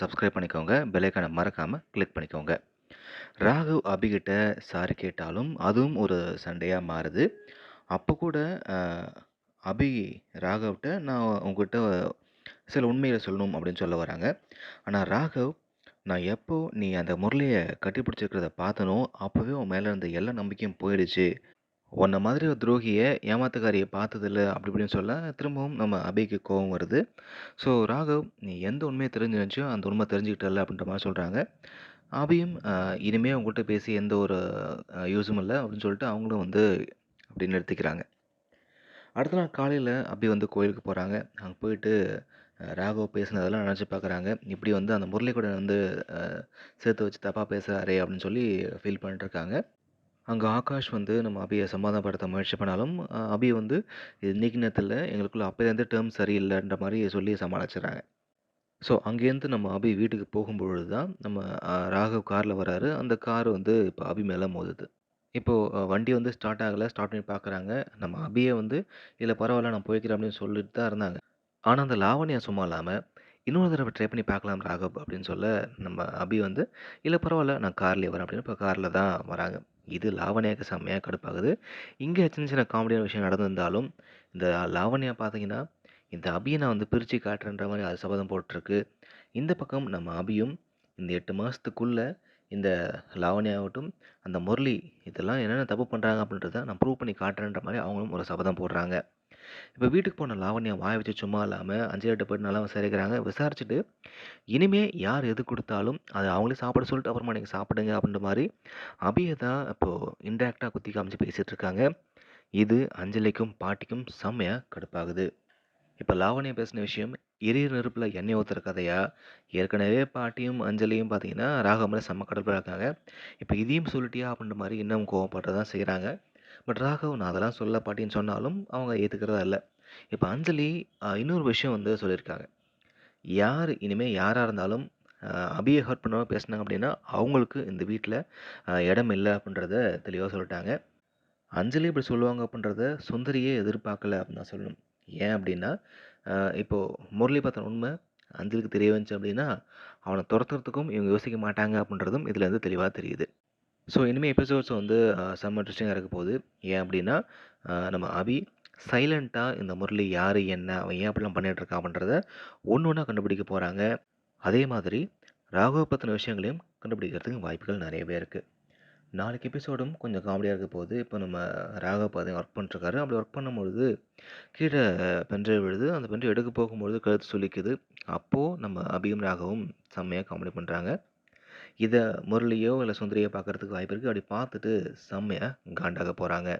Subscribe பண்ணிக்கோங்க. பெலைக்கானை மறக்காமல் click பண்ணிக்கோங்க. ராகவ் அபிகிட்ட சாரி கேட்டாலும் அதுவும் ஒரு சண்டையாக மாறுது. அப்போ கூட அபி ராகவ்கிட்ட நான் உங்ககிட்ட சில உண்மையில் சொல்லணும் அப்படின்னு சொல்ல வராங்க. ஆனால் ராகவ் நான் எப்போ நீ அந்த முரளியை கட்டிப்பிடிச்சிருக்கிறத பார்த்தனோ அப்போவே உன் மேலே இருந்த எல்லா நம்பிக்கையும் போயிடுச்சு. உன்னை மாதிரி ஒரு துரோகியை ஏமாத்துக்காரியை பார்த்ததில்ல அப்படி இப்படின்னு சொல்ல திரும்பவும் நம்ம அபிக்கு கோபம் வருது. ஸோ ராகவ் நீ எந்த உண்மையை தெரிஞ்சிருந்துச்சோ அந்த உண்மை தெரிஞ்சுக்கிட்டல அப்படின்ற மாதிரி சொல்கிறாங்க அபியும் இனிமேல் அவங்கள்ட்ட உங்கள்கிட்ட பேசி எந்த ஒரு யூஸும் இல்லை அப்படின்னு சொல்லிட்டு அவங்களும் வந்து அப்படி நிறுத்திக்கிறாங்க. அடுத்த நாள் காலையில் அபி வந்து கோயிலுக்கு போகிறாங்க அங்கே போயிட்டு ராகவ் பேசுனதெல்லாம் நினச்சி பார்க்குறாங்க இப்படி வந்து அந்த முரளி கூட வந்து சேர்த்து வச்சு தப்பாக பேசுகிறாரே அப்படின்னு சொல்லி ஃபீல் பண்ணிட்டுருக்காங்க அங்கே ஆகாஷ் வந்து நம்ம அபியை சமாதானப்படுத்த முயற்சி பண்ணாலும் அபி வந்து இது இன்னைக்கு நேரத்தில் எங்களுக்குள்ள அப்போலேருந்து டேர்ம் சரியில்லைன்ற மாதிரி சொல்லி சமாளிச்சிடுறாங்க. ஸோ அங்கேருந்து நம்ம அபி வீட்டுக்கு போகும்பொழுது தான் நம்ம ராகவ் காரில் வராரு. அந்த கார் வந்து இப்போ அபி மேலே மோதுது. இப்போது வண்டி வந்து ஸ்டார்ட் ஆகலை. ஸ்டார்ட் பண்ணி பார்க்குறாங்க நம்ம அபியை வந்து இல்லை பரவாயில்ல நான் போய்க்கிறேன் அப்படின்னு சொல்லிட்டு தான் இருந்தாங்க. ஆனால் அந்த லாவண்யா சும்மா இல்லாமல் இன்னொரு தடவை ட்ரை பண்ணி பார்க்கலாம் ராகவ் அப்படின்னு சொல்ல நம்ம அபி வந்து இல்லை பரவாயில்ல நான் கார்லேயே வரேன். அப்படின்னு இப்போ காரில் தான் வராங்க. இது லாவணியாவுக்கு செம்மையாக கடுப்பாகுது. இங்கே சின்ன சின்ன காமெடியான விஷயம் நடந்திருந்தாலும் இந்த லாவணியா பார்த்தீங்கன்னா இந்த அபியை நான் வந்து பிரித்து காட்டுறேன்ற மாதிரி அது சபதம் போட்டிருக்கு. இந்த பக்கம் நம்ம அபியும் இந்த எட்டு மாதத்துக்குள்ளே இந்த லாவணியாகட்டும் அந்த முரளி இதெல்லாம் என்னென்ன தப்பு பண்ணுறாங்க அப்படின்றத நான் ப்ரூவ் பண்ணி காட்டுறேன்ற மாதிரி அவங்களும் ஒரு சபதம் போடுறாங்க. இப்போ வீட்டுக்கு போன லாவண்யா வாய வச்சு சும்மா இல்லாமல் அஞ்சலிட்ட போயிட்டு நல்லா விசாரிக்கிறாங்க. விசாரிச்சுட்டு இனிமே யார் எது கொடுத்தாலும் அதை அவங்களே சாப்பிட சொல்லிட்டு அப்புறமா நீங்கள் சாப்பிடுங்க அப்படின்ற மாதிரி அபியை தான் இப்போது இன்டெரக்டாக குத்தி காமிச்சு பேசிகிட்டு இருக்காங்க. இது அஞ்சலிக்கும் பாட்டிக்கும் செம்மையாக கடுப்பாகுது. இப்போ லாவண்யா பேசின விஷயம் எரியர் நெருப்பில் எண்ணெய் ஊற்றுற கதையா? ஏற்கனவே பாட்டியும் அஞ்சலியும் பார்த்தீங்கன்னா ராகமலை செம்ம கடற்பாக இருக்காங்க. இப்போ இதையும் சொல்லிட்டியா அப்படின்ற மாதிரி இன்னும் கோவப்பட்டு தான் செய்கிறாங்க பட் ராகவ் நான் அதெல்லாம் சொல்ல பாட்டின்னு சொன்னாலும் அவங்க ஏற்றுக்கிறதா இல்லை. இப்போ அஞ்சலி இன்னொரு விஷயம் வந்து சொல்லியிருக்காங்க யார் இனிமேல் யாராக இருந்தாலும் அபியை ஹர்ட் பண்ணாமல் பேசினாங்க அப்படின்னா அவங்களுக்கு இந்த வீட்டில் இடம் இல்லை அப்படின்றத தெளிவாக சொல்லிட்டாங்க. அஞ்சலி இப்படி சொல்லுவாங்க அப்படின்றத சுந்தரியே எதிர்பார்க்கல அப்படின்னு நான் சொல்லணும். ஏன் அப்படின்னா இப்போது முரளி பார்த்த உண்மை அஞ்சலிக்கு தெரிய வந்துச்சு அப்படின்னா அவனை துரத்துறதுக்கும் இவங்க யோசிக்க மாட்டாங்க அப்படின்றதும் இதுலேருந்து தெளிவாக தெரியுது. ஸோ இனிமேல் எபிசோட்ஸ் வந்து செம்ம இன்ட்ரெஸ்டிங்காக இருக்க போகுது. ஏன் அப்படின்னா நம்ம அபி சைலண்ட்டாக இந்த முரளி யார் என்ன அவன் ஏன் அப்படிலாம் பண்ணிட்டு இருக்கான் அப்படின்றத ஒன்று ஒன்றா கண்டுபிடிக்க போகிறாங்க அதே மாதிரி ராகவ பற்றின விஷயங்களையும் கண்டுபிடிக்கிறதுக்கு வாய்ப்புகள் நிறையவே இருக்குது நாளைக்கு எபிசோடும் கொஞ்சம் காமெடியாக இருக்க போகுது. இப்போ நம்ம ராகவ் பார்த்தீங்க ஒர்க் பண்ணிட்டுருக்காரு. அப்படி ஒர்க் பண்ணும்பொழுது கீழே பென்ட்ரைவ் விழுது. அந்த பென்ட்ரைவ் எடுக்க போகும்பொழுது கழுத்து சுளிக்குது. அப்போது நம்ம அபியும் ராகவும் செம்மையாக காமெடி பண்ணுறாங்க இதை முரளியோ இல்லை சுந்தரியோ பார்க்கறதுக்கு வாய்ப்பு இருக்குது அப்படி பார்த்துட்டு செம்மையாக காண்டாக போகிறாங்க